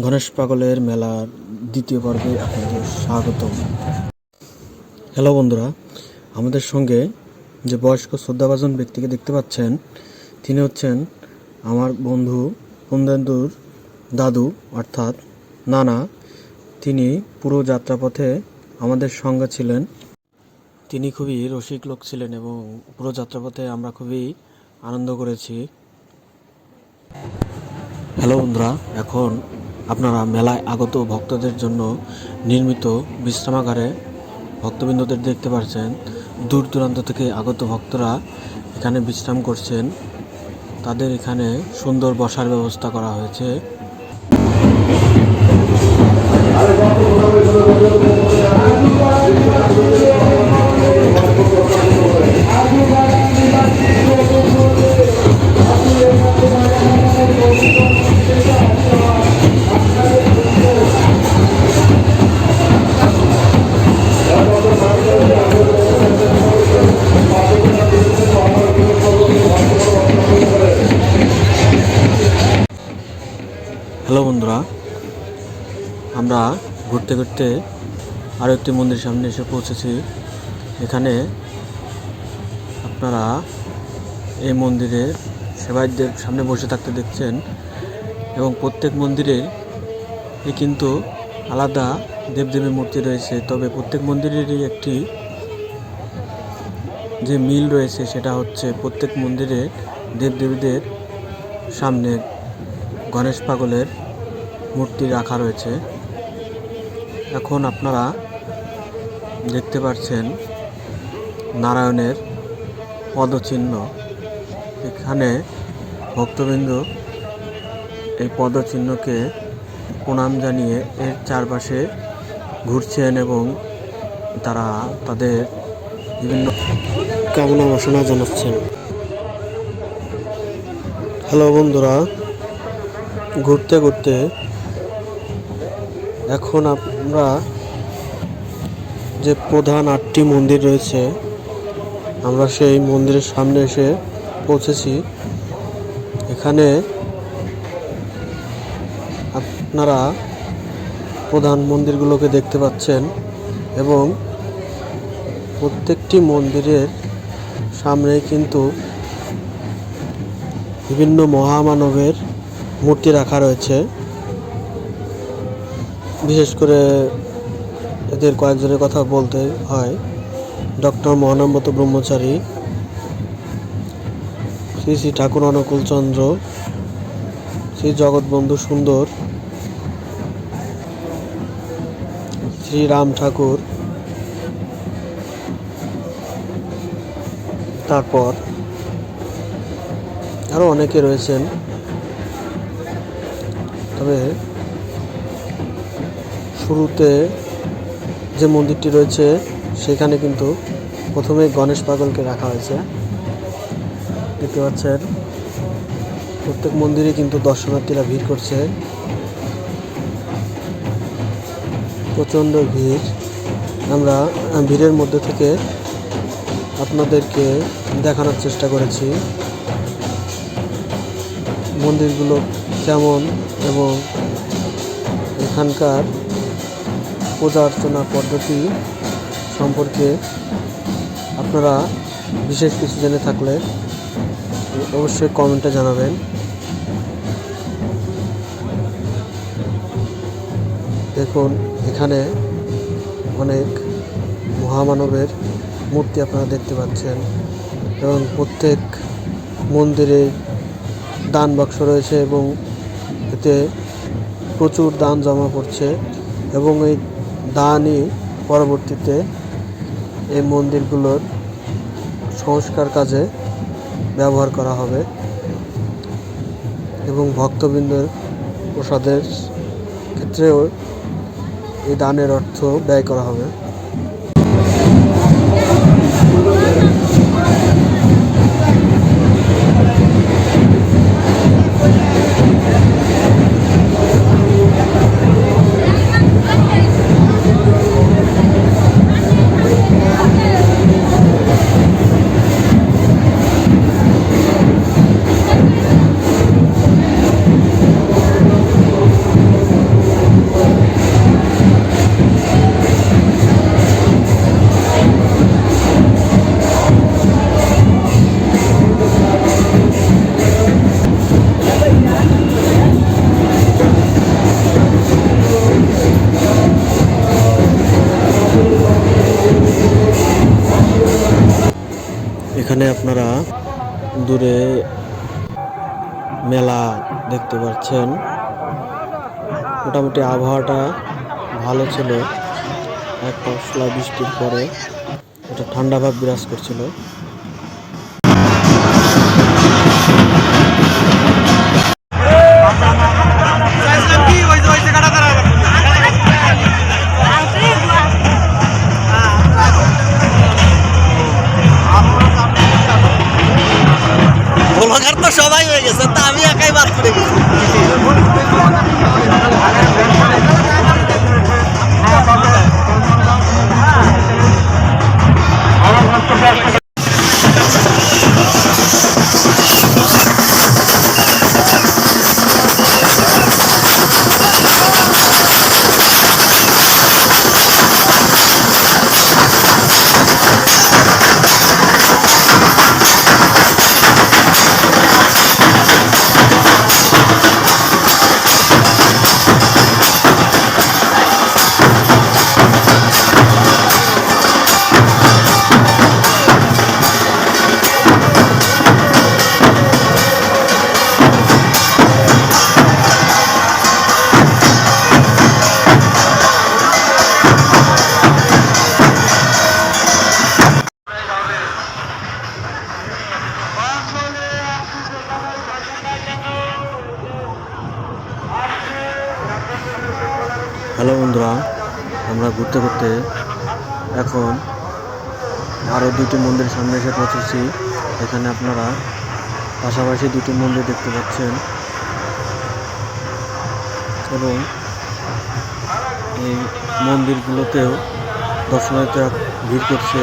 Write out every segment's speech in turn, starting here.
গণেশ পাগলের মেলার দ্বিতীয় পর্বে আপনাদের স্বাগত হ্যালো বন্ধুরা, আমাদের সঙ্গে যে বয়স্ক শ্রদ্ধাভাজন ব্যক্তিকে দেখতে পাচ্ছেন, তিনি হচ্ছেন আমার বন্ধু কুন্দেন্দুর দাদু, অর্থাৎ নানা। তিনি পুরো যাত্রাপথে আমাদের সঙ্গে ছিলেন। তিনি খুবই রসিক লোক ছিলেন এবং পুরো যাত্রাপথে আমরা খুবই আনন্দ করেছি। হ্যালো বন্ধুরা, এখন আপনারা মেলায় আগত ভক্তদের জন্য নির্মিত বিশ্রামাগারে ভক্তবৃন্দদের দেখতে পাচ্ছেন দূর দূরান্ত থেকে আগত ভক্তরা এখানে বিশ্রাম করছেন। তাদের এখানে সুন্দর বসার ব্যবস্থা করা হয়েছে। বন্ধুরা, আমরা ঘুরতে ঘুরতে আরও একটি মন্দির সামনে এসে পৌঁছেছি। এখানে আপনারা এই মন্দিরের সেবায়তদের সামনে বসে থাকতে দেখছেন এবং প্রত্যেক মন্দিরে কিন্তু আলাদা দেবদেবীর মূর্তি রয়েছে। তবে প্রত্যেক মন্দিরেরই একটি যে মিল রয়েছে সেটা হচ্ছে প্রত্যেক মন্দিরে দেবদেবীদের সামনে গণেশ পাগলের মূর্তি রাখা রয়েছে। এখন আপনারা দেখতে পাচ্ছেন নারায়ণের পদচিহ্ন। এখানে ভক্তবৃন্দ এই পদচিহ্নকে প্রণাম জানিয়ে এর চারপাশে ঘুরছেন এবং তারা তাদের বিভিন্ন কামনা বাসনা জানাচ্ছেন। হ্যালো বন্ধুরা, ঘুরতে ঘুরতে এখন আমরা যে প্রধান আটটি মন্দির রয়েছে, আমরা সেই মন্দিরের সামনে এসে পৌঁছেছি। এখানে আপনারা প্রধান মন্দিরগুলোকে দেখতে পাচ্ছেন এবং প্রত্যেকটি মন্দিরের সামনে কিন্তু বিভিন্ন মহামানবের মূর্তি রাখা রয়েছে। বিশেষ করে এদের কয়েকজনের কথা বলতে হয়। ডক্টর মহানম্বত ব্রহ্মচারী, শ্রী শ্রী ঠাকুর অনুকূল চন্দ্র, শ্রী জগৎবন্ধু সুন্দর, শ্রী রাম ঠাকুর, তারপর আরও অনেকে রয়েছেন। তবে শুরুতে যে মন্দিরটি রয়েছে, সেখানে কিন্তু প্রথমে গণেশ পাগলকে রাখা হয়েছে। দেখতে পাচ্ছেন, প্রত্যেক মন্দিরে কিন্তু দর্শনার্থীরা ভিড় করছে। প্রচণ্ড ভিড়। আমরা ভিড়ের মধ্যে থেকে আপনাদেরকে দেখানোর চেষ্টা করেছি। মন্দিরগুলো কেমন এবং এখানকার পূজা অর্চনা পদ্ধতি সম্পর্কে আপনারা বিশেষ কিছু জেনে থাকলে অবশ্যই কমেন্টে জানাবেন। দেখুন, এখানে অনেক মহামানবের মূর্তি আপনারা দেখতে পাচ্ছেন এবং প্রত্যেক মন্দিরে দান বাক্স রয়েছে এবং এতে প্রচুর দান জমা পড়ছে এবং এই দানই পরবর্তীতে এই মন্দিরগুলোর সংস্কার কাজে ব্যবহার করা হবে এবং ভক্তবৃন্দের প্রসাদের ক্ষেত্রেও এই দানের অর্থ ব্যয় করা হবে। মোটামুটি আবহাওয়াটা ভালো ছিল। এক পশলা বৃষ্টির পরে একটা ঠান্ডা ভাব বিরাজ করছিল। হ্যালো বন্ধুরা, আমরা ঘুরতে ঘুরতে এখন আরও দুটি মন্দির সামনে এসে পৌঁছেছি। এখানে আপনারা পাশাপাশি দুটি মন্দির দেখতে পাচ্ছেন। এবং এই মন্দিরগুলোতেও দর্শনার্থীরা ভিড় করছে।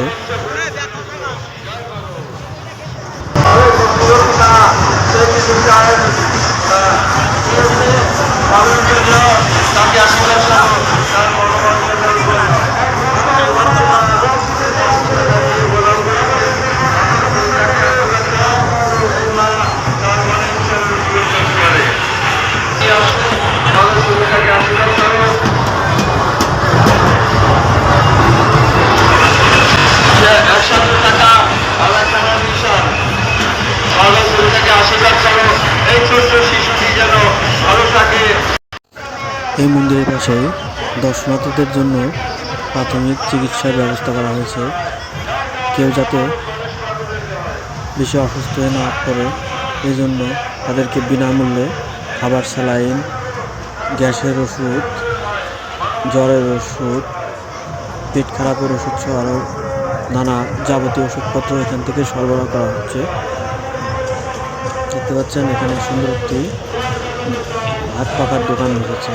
দর্শনার্থীদের জন্য প্রাথমিক চিকিৎসার ব্যবস্থা করা হয়েছে। কেউ যাতে বেশি অসুস্থ হয়ে না পড়ে এই জন্য তাদেরকে বিনামূল্যে খাবার, স্যালাইন, গ্যাসের ওষুধ, জ্বরের ওষুধ, পেট খারাপের ওষুধ সহ আরও নানা যাবতীয় ওষুধপত্র এখান থেকে সরবরাহ করা হচ্ছে। দেখতে পাচ্ছেন এখানে সুন্দর একটি হাত পাখার দোকান বসেছে।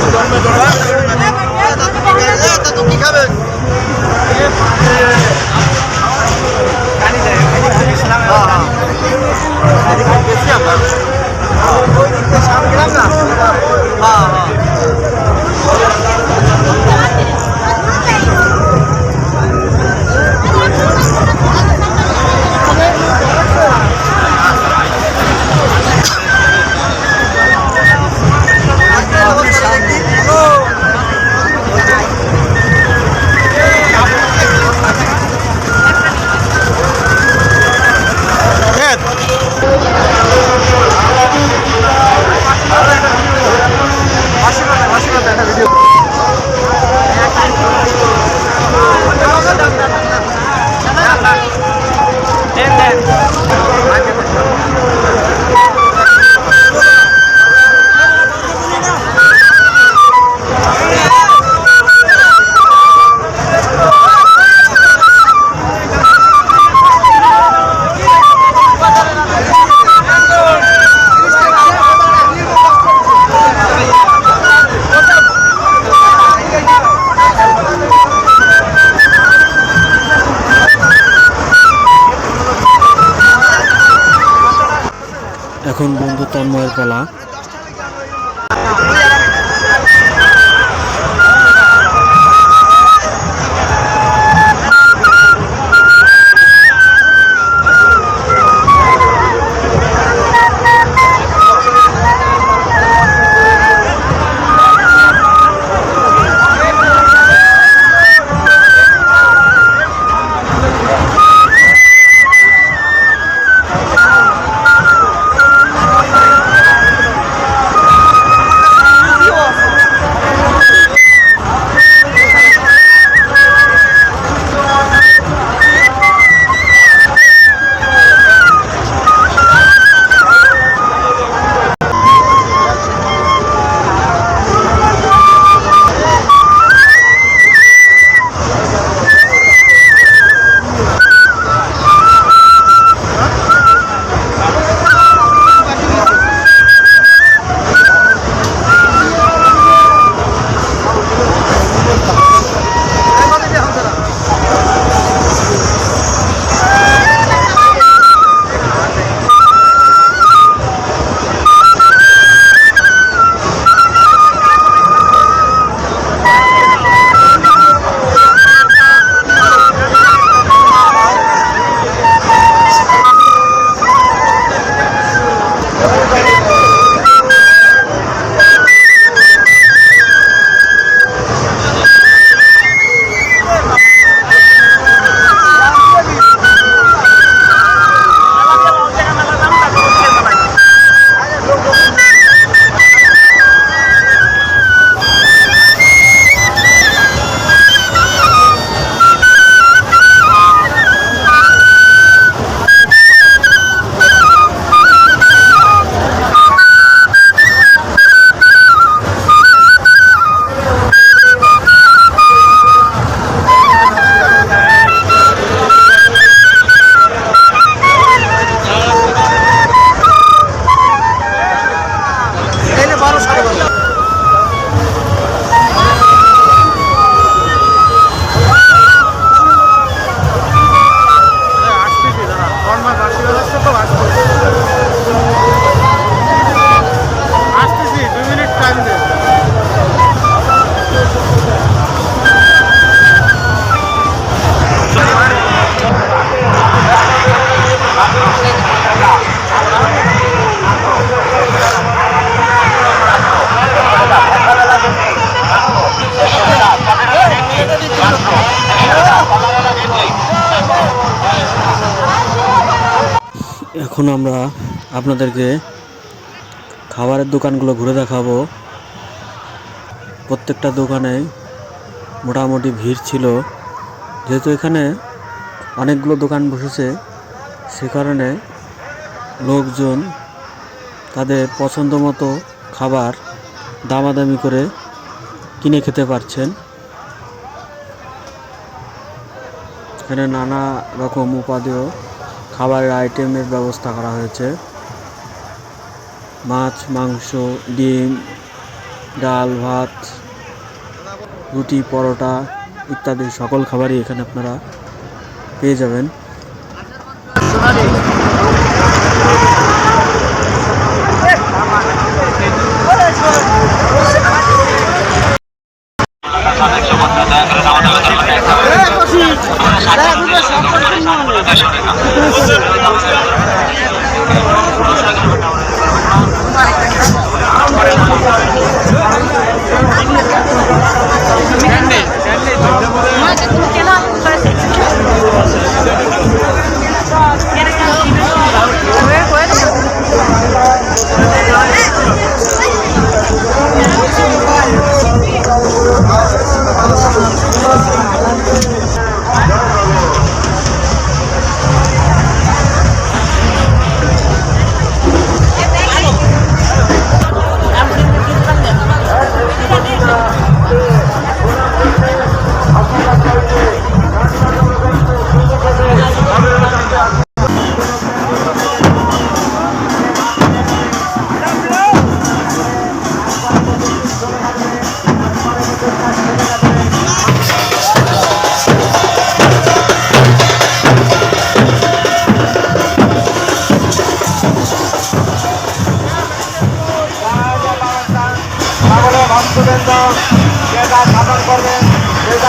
তন্ময়ের পালা এখন আমরা আপনাদেরকে খাবারের দোকানগুলো ঘুরে দেখাবো। প্রত্যেকটা দোকানে মোটামুটি ভিড় ছিল। যেহেতু এখানে অনেকগুলো দোকান বসেছে, সে কারণে লোকজন তাদের পছন্দ মতো খাবার দামাদামি করে কিনে খেতে পারছেন। এখানে নানা রকম উপাদেয় খাবারের আইটেমের ব্যবস্থা করা হয়েছে। মাছ, মাংস, ডিম, ডাল, ভাত, রুটি, পরোটা ইত্যাদি সকল খাবারই এখানে আপনারা পেয়ে যাবেন।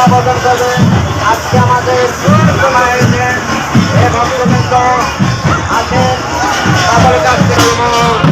সেটা বদল করবেন আজকে আমাদের ভক্তবৃন্দ আছেন তাদের কাছ থেকে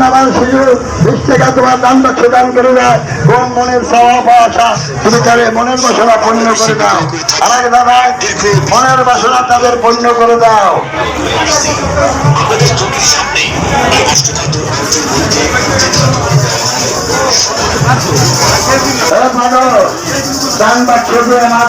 নাম্বার সুযোগ বিশ টাকা তোমার দান বাক্স দান করে দেয়। কোন মনের পাওয়া আশা তুমি তাদের মনের বাসনা পূর্ণ করে দাও। আর দাদা মনের বাসনা তাদের পূর্ণ করে দাও। এ মানব, দান বাক্স আমার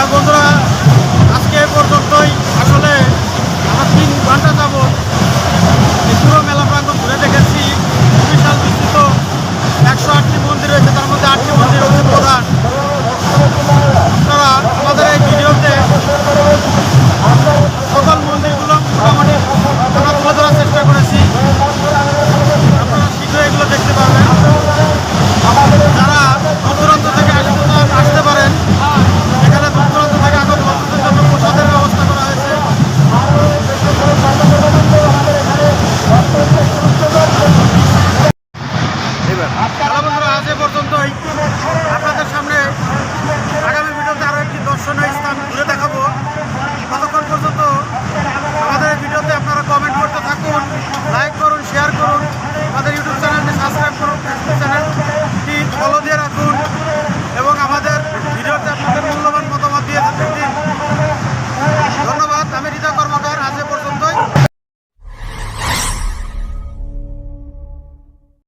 Dragon